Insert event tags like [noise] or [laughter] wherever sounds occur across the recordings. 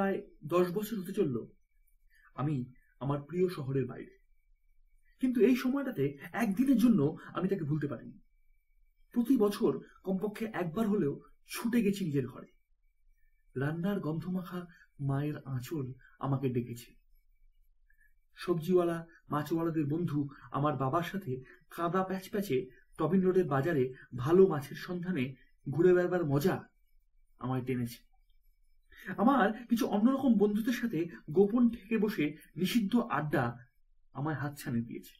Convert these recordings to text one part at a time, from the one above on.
প্রায় দশ বছর হতে চলল আমি আমার প্রিয় শহরের বাইরে। কিন্তু এই সময়টাতে একদিনের জন্য আমি তাকে ভুলতে পারিনি। প্রতি বছর কমপক্ষে একবার হলেও ছুটে গেছি নিজের ঘরে। রান্নার গন্ধমাখা মায়ের আঁচল আমাকে ডেকেছে। সবজিওয়ালা, মাছওয়ালাদের বন্ধু, আমার বাবার সাথে কাদা প্যাচ প্যাচে টবিন রোডের বাজারে ভালো মাছের সন্ধানে ঘুরে বেড়াবার মজা আমায় টেনেছে। আমার কিছু অন্যরকম বন্ধুদের সাথে গোপন ঠেকে বসে নিষিদ্ধ আড্ডা আমায় হাতছানি দিয়েছে।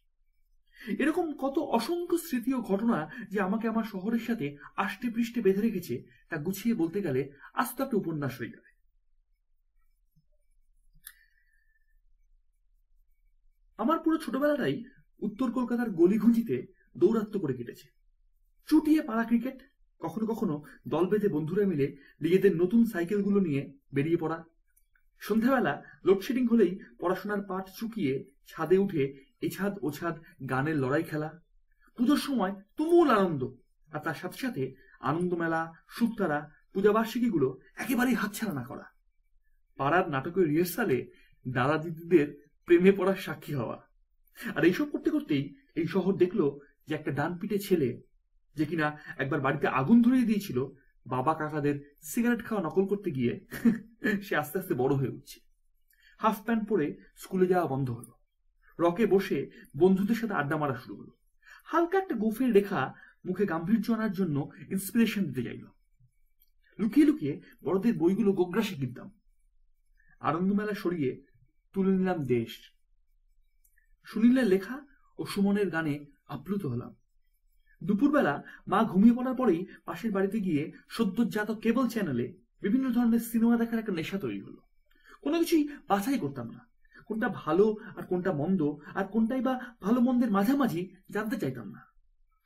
এরকম কত অসংখ্য স্মৃতি ও ঘটনা যে আমাকে আমার শহরের সাথে আষ্টে পৃষ্ঠে বেঁধে রেখেছে, তা গুছিয়ে বলতে গেলে আস্ত একটা উপন্যাস হয়ে যাবে আমার পুরো ছোটবেলাটাই উত্তর কলকাতার গলিঘুঁজিতে দৌরাত্ম করে কেটেছে। চুটিয়ে পাড়া ক্রিকেট কখনো কখনো দল বেঁধে বন্ধুরা মিলে নিজেদের নতুন সাইকেলগুলো নিয়ে বেরিয়ে পড়া। সন্ধ্যাবেলা লোডশেডিং হলেই পড়াশোনার পাঠ চুকিয়ে ছাদে উঠে এছাদ ওছাদ গানের লড়াই খেলা। পুজোর সময় তুমুল আনন্দ, আর তার সাথে সাথে আনন্দ মেলা সুক্তারা, পূজাবার্ষিকীগুলো একেবারেই হাতছাড়া না করা। পাড়ার নাটকের রিহার্সালে দাদা দিদিদের প্রেমে পড়ার সাক্ষী হওয়া। আর এইসব করতে করতেই এই শহর দেখল যে একটা ডান পিটে ছেলে যে কিনা একবার বাড়িতে আগুন ধরিয়ে দিয়েছিল, বাবা কাকাদের সিগারেট খাওয়া নকল করতে গিয়ে [laughs] সে আস্তে আস্তে বড় হয়ে উঠছে। হাফ প্যান্ট পরে স্কুলে যাওয়া বন্ধ হলো। রকে বসে বন্ধুদের সাথে আড্ডা মারা শুরু হলো। হালকা একটা গোফের রেখা মুখে গাম্ভীর্য আনার জন্য ইন্সপিরেশন দিতে চাইল। লুকিয়ে লুকিয়ে বড়দের বইগুলো গোগ্রাসে কিনতাম আনন্দমেলা সরিয়ে তুলে নিলাম দেশ। সুনীলের লেখা ও সুমনের গানে আপ্লুত হলাম। দুপুরবেলা মা ঘুমিয়ে পড়ার পরেই পাশের বাড়িতে গিয়ে সদ্যজাত কেবল চ্যানেলে বিভিন্ন ধরনের সিনেমা দেখার একটা নেশা তৈরি হলো। কোনো কিছুই বাছাই করতাম না। কোনটা ভালো আর কোনটা মন্দ আর কোনটাই বা ভালো মন্দের মাঝামাঝি জানতে চাইতাম না।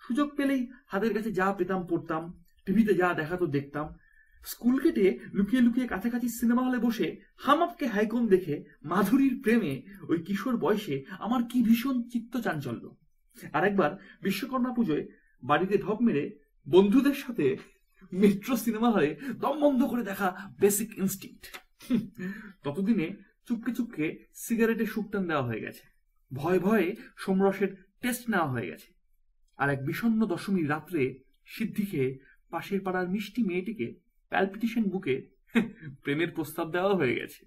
সুযোগ পেলেই হাতের কাছে যা পেতাম পড়তাম, টিভিতে যা দেখাতো দেখতাম। স্কুল কেটে লুকিয়ে লুকিয়ে কাছাকাছি সিনেমা হলে বসে হামাপকে হাইকোন দেখে মাধুরীর প্রেমে ওই কিশোর বয়সে আমার কি ভীষণ চিত্ত চাঞ্চল্য আর একবার বিশ্বকর্মা পুজোয় বাড়িতে ঢপ মেরে বন্ধুদের সাথে মেট্রো সিনেমা হলে দম বন্ধ করে দেখা বেসিক ইনস্টিংক্ট ততদিনে চুপকে চুপকে সিগারেটে সুকটান দেওয়া হয়ে গেছে। ভয়ে ভয়ে সোমরসের টেস্ট নেওয়া হয়ে গেছে। আর এক বিষণ্ন দশমীর রাত্রে সিদ্ধি খেয়ে পাশের পাড়ার মিষ্টি মেয়েটিকে প্যালপিটেশন বুকে প্রেমের প্রস্তাব দেওয়া হয়ে গেছে।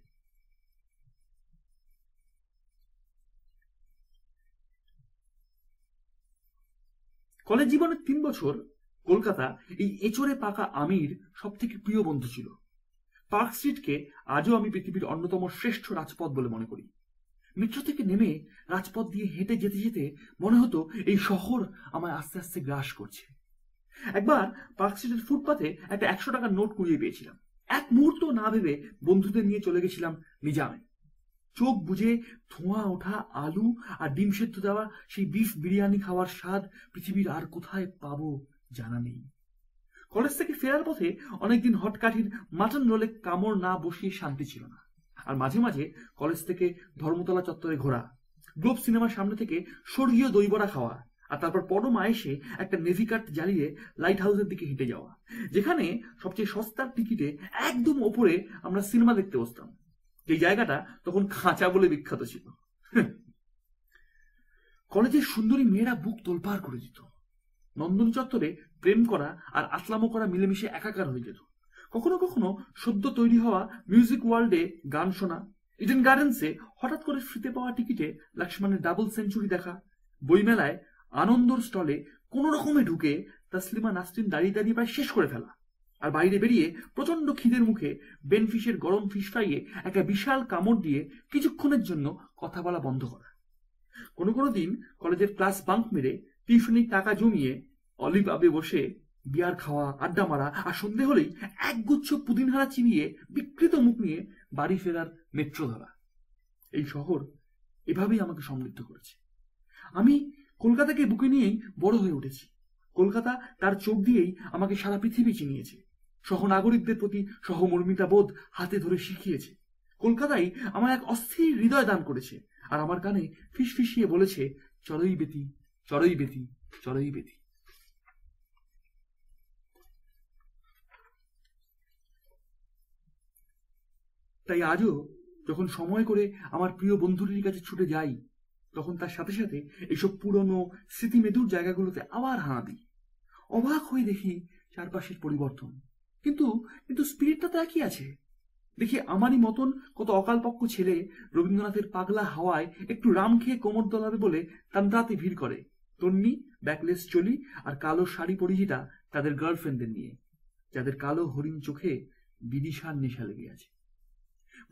কলেজ জীবনের তিন বছর কলকাতা এই এচড়ে পাকা আমির সব থেকে প্রিয় বন্ধু ছিল। পার্ক স্ট্রিটকে আজও আমি পৃথিবীর অন্যতম শ্রেষ্ঠ রাজপথ বলে মনে করি। মেট্রো থেকে নেমে রাজপথ দিয়ে হেঁটে যেতে যেতে মনে হতো এই শহর আমায় আস্তে আস্তে গ্রাস করছে। একবার পার্ক স্ট্রিটের ফুটপাথে একটা একশো টাকার নোট কুড়িয়ে পেয়েছিলাম। এক মুহূর্ত না ভেবে বন্ধুদের নিয়ে চলে গেছিলাম নিজামে। চোখ বুঝে ধোঁয়া, ওঠা, আলু আর ডিম সেদ্ধ দেওয়া, সেই বিফ বিরিয়ানি খাওয়ার স্বাদ পৃথিবীর আর কোথায় পাবো জানা নেই। কলেজ থেকে ফেরার পথে অনেকদিন হটকাঠির মাটন রোলে কামড় না বসিয়ে শান্তি ছিল না। আর মাঝে মাঝে কলেজ থেকে ধর্মতলা চত্বরে ঘোরা, গ্লোব সিনেমার সামনে থেকে স্বর্গীয় দইবড়া খাওয়া আর তারপর পরমা এসে একটা নেভি কার্ড জ্বালিয়ে লাইট হাউসের দিকে হেঁটে যাওয়া, যেখানে সবচেয়ে সস্তার টিকিটে একদম ওপরে আমরা সিনেমা দেখতে বসতাম। যে জায়গাটা তখন খাঁচা বলে বিখ্যাত ছিল। কলেজের সুন্দরী মেয়েরা বুক তোলপাড় করে দিত। নন্দন চত্বরে প্রেম করা আর আসলামো করা মিলেমিশে একাকার হয়ে যেত। কখনো কখনো সদ্য তৈরি হওয়া মিউজিক ওয়ার্ল্ডে গান শোনা, ইডেন গার্ডেন্সে হঠাৎ করে ফ্রিতে পাওয়া টিকিটে লক্ষ্মণের ডাবল সেঞ্চুরি দেখা, বইমেলায় আনন্দর স্টলে কোন রকমে ঢুকে তাসলিমা নাসরিন দাঁড়িয়ে দাঁড়িয়ে প্রায় শেষ করে ফেলা। আর বাইরে বেরিয়ে প্রচণ্ড খিদের মুখে বেনফিশের গরম ফিশ ফ্রাইয়ে একটা বিশাল কামড় দিয়ে কিছুক্ষণের জন্য কথা বলা বন্ধ করা। কোনো কোনো দিন কলেজের ক্লাস বাঙ্ক মেরে টিউশনির টাকা জমিয়ে অলিভ আবে বসে বিয়ার খাওয়া, আড্ডা মারা আর সন্ধে হলেই একগুচ্ছ পুদিনহারা চিবিয়ে বিকৃত মুখ নিয়ে বাড়ি ফেরার মেট্রো ধরা। এই শহর এভাবেই আমাকে সমৃদ্ধ করেছে। আমি কলকাতাকে বুকে নিয়েই বড় হয়ে উঠেছি। কলকাতা তার চোখ দিয়েই আমাকে সারা পৃথিবী চিনিয়েছে। সহনাগরিকদের প্রতি সহমর্মিতা বোধ হাতে ধরে শিখিয়েছে। কলকাতাই আমার এক অস্থির হৃদয় দান করেছে আর আমার কানে ফিসফিসিয়ে বলেছে চড়ই বেতি চড়ই বেতি চড়ই বেতি তাই আজও যখন সময় করে আমার প্রিয় বন্ধুটির কাছে ছুটে যাই, তখন তার সাথে সাথে এইসব পুরনো স্মৃতিমেদুর জায়গাগুলোতে আবার হানা দিই। অবাক হয়ে দেখি চারপাশের পরিবর্তন। কিন্তু কিন্তু স্পিরিটটা তো একই আছে? দেখি আমারই মতন কত অকালপক্ষ ছেলে রবীন্দ্রনাথের পাগলা হাওয়ায় একটু রাম খেয়ে কোমর দলাবে বলে তান্দ্রাতে ভিড় করে। তন্নি, ব্যাকলেস চলি আর কালো শাড়ি পরিহিতা তাদের গার্লফ্রেন্ডদের নিয়ে, যাদের কালো হরিণ চোখে বিদিশার নেশা লেগে আছে।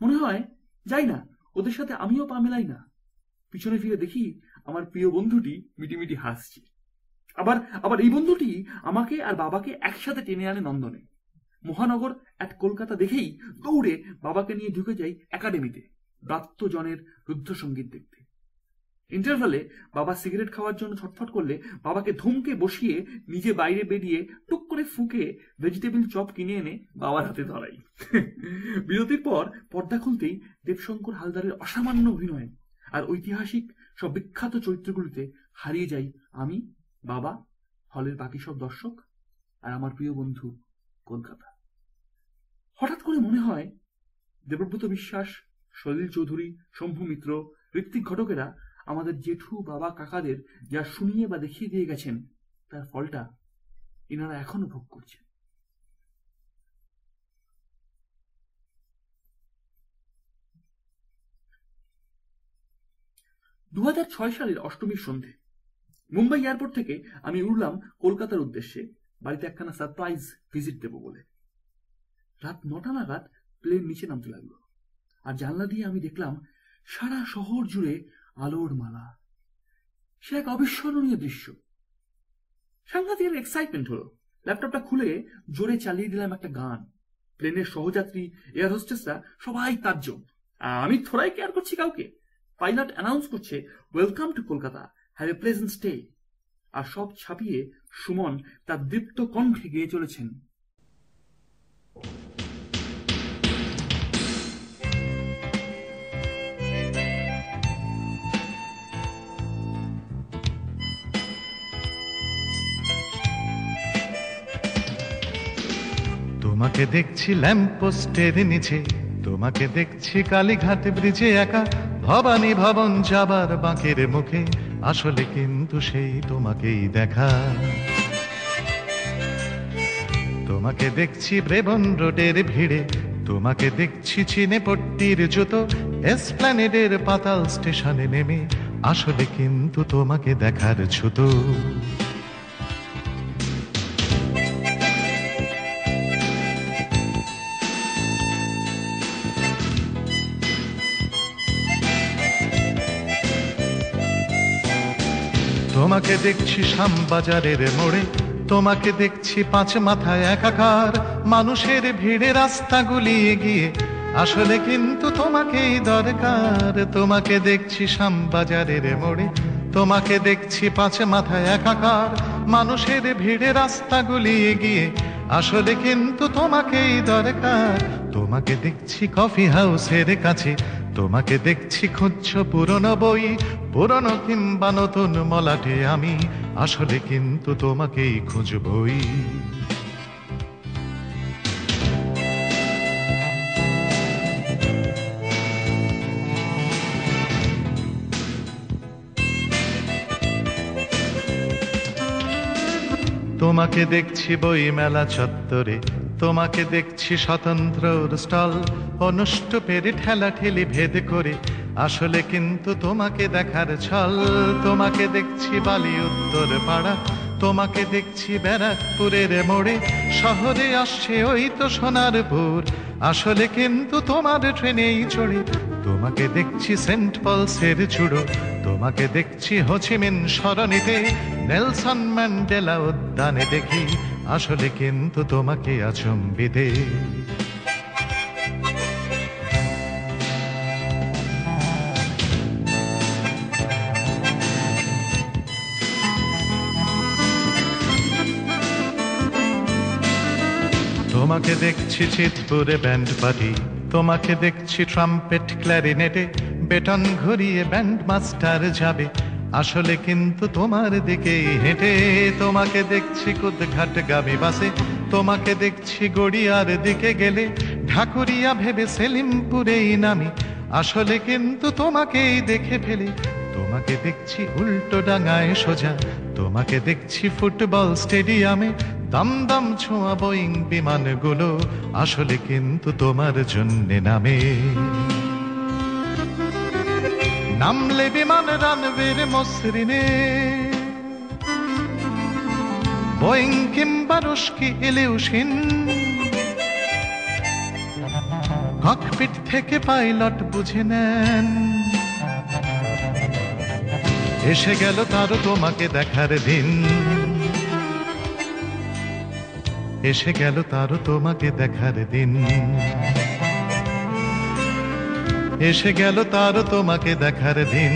মনে হয়, যাই না, ওদের সাথে আমিও পা মেলাই না। পিছনে ফিরে দেখি আমার প্রিয় বন্ধুটি মিটিমিটি হাসছে। আবার আবার এই বন্ধুটি আমাকে আর বাবাকে একসাথে টেনে আনে নন্দনে। মহানগর এক কলকাতা দেখেই দৌড়ে বাবাকে নিয়ে ঢুকে যাই একাডেমিতে ব্রাত্যজনের রুদ্ধ সংগীত দেখতে। ইন্টারভালে বাবা সিগারেট খাওয়ার জন্য ছটফট করলে বাবাকে ধমকে বসিয়ে নিজে বাইরে বেরিয়ে টুক করে ফুঁকে ভেজিটেবল চপ কিনে এনে বাবার হাতে ধরাই। [laughs] বিরতির পর পর্দা খুলতেই দেবশঙ্কর হালদারের অসামান্য অভিনয় আর ঐতিহাসিক সব বিখ্যাত চরিত্রগুলিতে হারিয়ে যাই আমি, বাবা, হলের বাকি সব দর্শক আর আমার প্রিয় বন্ধু কলকাতা। হঠাৎ করে মনে হয় দেবব্রত বিশ্বাস, সলিল চৌধুরী, শম্ভু মিত্র, ঋত্বিক ঘটকেরা আমাদের জেঠু, বাবা, কাকাদের যা শুনিয়ে বা দেখিয়ে দিয়ে গেছেন, তার ফলটা এনারা এখনও ভোগ করছেন। দু সালের অষ্টমীর সন্ধে, মুম্বাই এয়ারপোর্ট থেকে আমি উড়লাম কলকাতার উদ্দেশ্যে, বাড়িতে একখানা সারপ্রাইজ ভিজিট দেব বলে। রাত নটা নাগাদ প্লেন নিচে নামতে লাগল। আর জানলা দিয়ে আমি দেখলাম সারা শহর জুড়ে আলোর মালা। সে এক অবিস্মরণীয় দৃশ্য। সাংঘাতিক এক্সাইটমেন্ট হলো। ল্যাপটপটা খুলে জোরে চালিয়ে দিলাম একটা গান। প্লেনের সহযাত্রী, এয়ার হোস্টেসরা সবাই তাজ্জব। আমি থোড়াই কেয়ার করছি কাউকে। পাইলট অ্যানাউন্স করছে welcome to Kolkata have a pleasant stay আর সব ছাপিয়ে সুমন তার দীপ্ত কণ্ঠে গিয়ে চলেছেন। তোমাকে দেখছি ল্যাম্পোস্টের নিচে। তোমাকে দেখছি কালীঘাট ব্রিজে একা। ভবানী ভবন যাবার বাঁকের মুখে। আসলে কিন্তু সেই তোমাকেই দেখা। তোমাকে দেখছি ব্রেবন রোডের ভিড়ে। তোমাকে দেখছি চিনে পট্টির জুতো। এসপ্ল্যানেডের পাতাল স্টেশনে নেমে। আসলে কিন্তু তোমাকে দেখার ছুতো। তোমাকে দেখছি শ্যামবাজারের মোড়ে, তোমাকে দেখছি পাঁচ মাথায় একাকার, মানুষের ভিড়ে রাস্তাগুলি এগিয়ে। আসলে কিন্তু তোমাকেই দরকার, তোমাকে দেখছি শ্যামবাজারের মোড়ে, তোমাকে দেখছি পাঁচ মাথায় একাকার, মানুষের ভিড়ে রাস্তাগুলি এগিয়ে। আসলে কিন্তু তোমাকেই দরকার, তোমাকে দেখছি কফি হাউসের কাছে তোমাকে দেখছি, খুঁজছ পুরনো বই। পুরনো কিংবা নতুন মলাটে আমি, আসলে কিন্তু তোমাকেই খুঁজবই। তোমাকে দেখছি বই মেলা চত্বরে তোমাকে দেখছি স্বতন্ত্র স্টল। অনুষ্ট পেরে ঠেলা ঠেলি ভেদ করে, আসলে কিন্তু তোমাকে দেখার ছল। তোমাকে দেখছি বালি উত্তর পাড়া, তোমাকে দেখছি ব্যারাকপুরের মোড়ে। শহরে আসছে ওই তো সোনার সোনারপুর আসলে কিন্তু তোমার ট্রেনেই চড়ে। তোমাকে দেখছি সেন্ট পলসের চুড়ো, তোমাকে দেখছি হোচিমিন সরণিতে। নেলসন ম্যান্ডেলা উদ্যানে দেখি আসলে কিন্তু তোমাকে আচম্বিতে তোমাকে দেখছি চিতপুরে ব্যান্ড পার্টি তোমাকে দেখছি ট্রাম্পেট ক্ল্যারিনেটে, বেটন ঘুরিয়ে ব্যান্ড মাস্টার যাবে আসলে কিন্তু তোমার দিকেই হেঁটে, তোমাকে দেখছি কুদঘাট গামী বাসে, তোমাকে দেখছি গড়িয়ার দিকে গেলে, ঢাকুরিয়া ভেবে সেলিমপুরেই নামি। আসলে কিন্তু তোমাকেই দেখে ফেলি, তোমাকে দেখছি উল্টো ডাঙায় সোজা, তোমাকে দেখছি ফুটবল স্টেডিয়ামে, দম দম ছোঁয়া বোয়িং বিমানগুলো, আসলে কিন্তু তোমার জন্যে নামে। নামলে বিমান রানবের মসৃণে। বোয়িং কিংবা রুস্কি ইলিউশিন ককপিট থেকে পাইলট বুঝে নেন। এসে গেল তারও তোমাকে দেখার দিন। এসে গেল তারও তোমাকে দেখার দিন। এসে গেল তার তোমাকে দেখার দিন।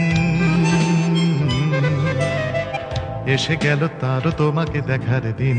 এসে গেল তার তোমাকে দেখার দিন।